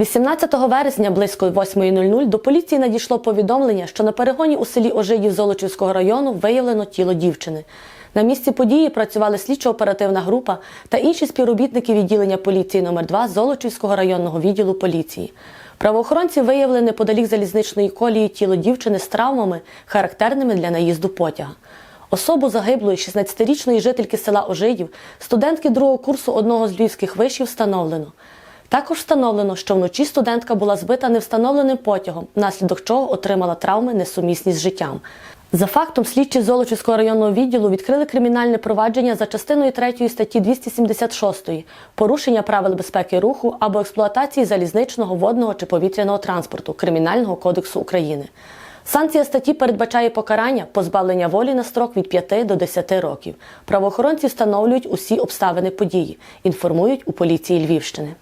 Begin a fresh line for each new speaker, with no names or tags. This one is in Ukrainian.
18 вересня близько 8.00 до поліції надійшло повідомлення, що на перегоні у селі Ожидів Золочівського району виявлено тіло дівчини. На місці події працювали слідчо-оперативна група та інші співробітники відділення поліції номер 2 Золочівського районного відділу поліції. Правоохоронці виявили неподалік залізничної колії тіло дівчини з травмами, характерними для наїзду потяга. Особу загиблої 16-річної жительки села Ожидів, студентки другого курсу одного з львівських вишів, встановлено. Також встановлено, що вночі студентка була збита невстановленим потягом, внаслідок чого отримала травми несумісні з життям. За фактом, слідчі Золочівського районного відділу відкрили кримінальне провадження за частиною 3 статті 276 порушення правил безпеки руху або експлуатації залізничного, водного чи повітряного транспорту Кримінального кодексу України. Санкція статті передбачає покарання позбавлення волі на строк від 5 до 10 років. Правоохоронці встановлюють усі обставини події, інформують у поліції Львівщини.